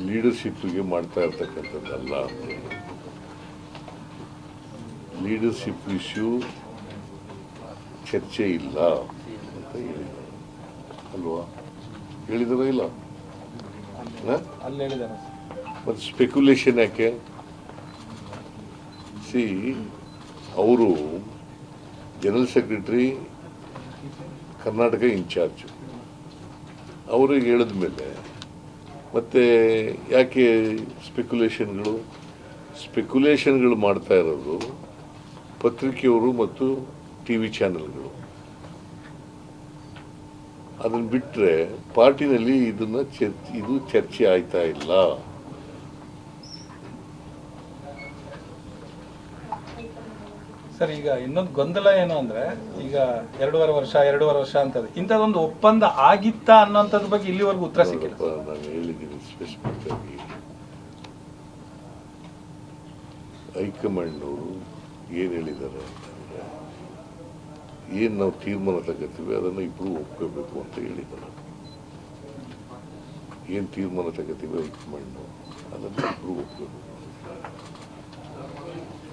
ಲೀಡರ್ಶಿಪ್ಗೆ ಮಾಡ್ತಾ ಇರ್ತಕ್ಕಂಥದ್ದಲ್ಲ leadership issue ಚರ್ಚೆ ಇಲ್ಲ ಅಂತ ಹೇಳಿದ್ದಾರೆ. ಅಲ್ವಾ? ಹೇಳಿದಾರ ಇಲ್ಲ? ಮತ್ತು ಸ್ಪೆಕ್ಯುಲೇಷನ್ ಯಾಕೆ? ಸಿ ಅವರು ಜನರಲ್ ಸೆಕ್ರೆಟರಿ ಕರ್ನಾಟಕ ಇನ್ಚಾರ್ಜ್ ಅವ್ರಿಗೆ ಹೇಳಿದ ಮೇಲೆ ಮತ್ತೆ ಯಾಕೆ ಸ್ಪೆಕ್ಯುಲೇಷನ್ಗಳು ಸ್ಪೆಕ್ಯುಲೇಷನ್ಗಳು ಮಾಡ್ತಾ ಇರೋದು ಪತ್ರಿಕೆಯವರು ಮತ್ತು ಟಿ ವಿ ಚಾನೆಲ್ಗಳು ಅದನ್ನು ಬಿಟ್ಟರೆ ಪಾರ್ಟಿನಲ್ಲಿ ಇದನ್ನು ಚರ್ಚೆ, ಇದು ಚರ್ಚೆ ಆಯ್ತಾ ಇಲ್ಲ? ಸರ್, ಈಗ ಇನ್ನೊಂದು ಗೊಂದಲ ಏನು ಅಂದ್ರೆ, ಈಗ ಎರಡೂವರೆ ವರ್ಷ ಎರಡೂವರೆ ವರ್ಷ ಅಂತದ್ದು. ಇಂಥದ್ದೊಂದು ಒಪ್ಪಂದ ಆಗಿತ್ತಾ ಅನ್ನೋಂಥದ್ರ ಬಗ್ಗೆ ಇಲ್ಲಿವರೆಗೂ ಉತ್ತರ ಸಿಕ್ಕಿಲ್ಲ. ನಾನು ಸ್ಪೆಸಿಫಿಕ್ ಆಗಿ ಹೈಕಮಾಂಡ್ ಅವರು ಏನು ಹೇಳಿದ್ದಾರೆ ಏನು ನಾವು ತೀರ್ಮಾನ ತಗೋತೀವಿ, ಅದನ್ನು ಇಬ್ಬರು ಒಪ್ಕೋಬೇಕು ಅಂತ ಹೇಳಿದ್ದಾರೆ. ಏನ್ ತೀರ್ಮಾನ ತಗೋತೀವಿ ಹೈಕಮಾಂಡ್ ಅದನ್ನು ಇಬ್ಬರು ಒಪ್ಕೋಬೇಕು.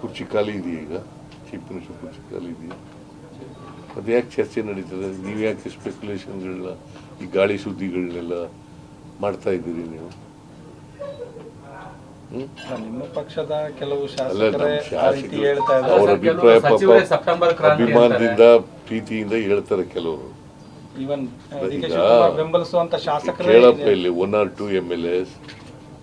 ಕುರ್ಚಿ ಖಾಲಿ ಇದೆಯಾ ಈಗ? ಚೀಫ್ ಮಿನಿಸ್ಟರ್ ಕುರ್ಚಿ ಖಾಲಿ ಇದೆಯಾ? ಅದು ಯಾಕೆ ಚರ್ಚೆ ನಡೀತದೆ? ನೀವು ಯಾಕೆ ಸ್ಪೆಕ್ಯುಲೇಷನ್ಗಳನ್ನ ಈ ಗಾಳಿ ಸುದ್ದಿಗಳನ್ನೆಲ್ಲ ಮಾಡ್ತಾ ಇದ್ದೀರಿ ನೀವು? ನಿಮ್ಮ ಪಕ್ಷದ ಕೆಲವು ಅವರ ಅಭಿಪ್ರಾಯ ಅಭಿಮಾನದಿಂದ ಪ್ರೀತಿಯಿಂದ ಹೇಳ್ತಾರೆ ಕೆಲವರು. ಈವನ್ ಈಗ ಶಿವಕುಮಾರ್ ಬೆಂಬಲಿಸುವಂತ ಶಾಸಕರು ಕೇಳಪ್ಪ ಇಲ್ಲಿ one or two M L S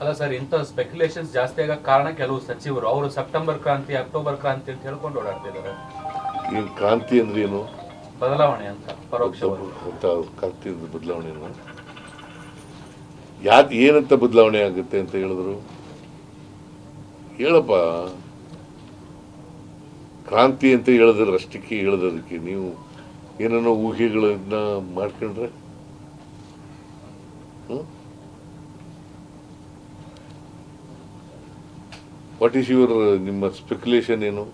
ಅಲ್ಲ ಸರ್ ಇಂಥ ಸ್ಪೆಕ್ಯುಲೇಷನ್ಸ್ ಜಾಸ್ತಿ ಆಗೋ ಕಾರಣ ಕೆಲವು ಸಚಿವರು. ಅವರು ಸೆಪ್ಟೆಂಬರ್ ಕ್ರಾಂತಿ ಅಕ್ಟೋಬರ್ ಕ್ರಾಂತಿ ಅಂತ ಹೇಳ್ಕೊಂಡು ಓಡಾಡ್ತಿದ್ದಾರೆ ಈ ಕ್ರಾಂತಿ ಅಂದ್ರೆ ಏನು? ಬದಲಾವಣೆ ಅಂತ ಪರೋಕ್ಷ ಕ್ರಾಂತಿ ಅಂದ್ರೆ ಬದಲಾವಣೆ ಯಾಕೆ ಏನಂತ ಬದಲಾವಣೆ ಆಗುತ್ತೆ ಅಂತ ಹೇಳಿದ್ರು? ಹೇಳಪ್ಪ. ಕ್ರಾಂತಿ ಅಂತ ಹೇಳಿದ್ರೆ ಅಷ್ಟಕ್ಕೆ ಅದಕ್ಕೆ ನೀವು ಏನೇನೋ ಊಹೆಗಳನ್ನ ಮಾಡ್ಕೊಂಡ್ರೆ? ವಾಟ್ ಈಸ್ ಯುವರ್ ನಿಮ್ಮ ಸ್ಪೆಕ್ಯುಲೇಷನ್ ಏನು?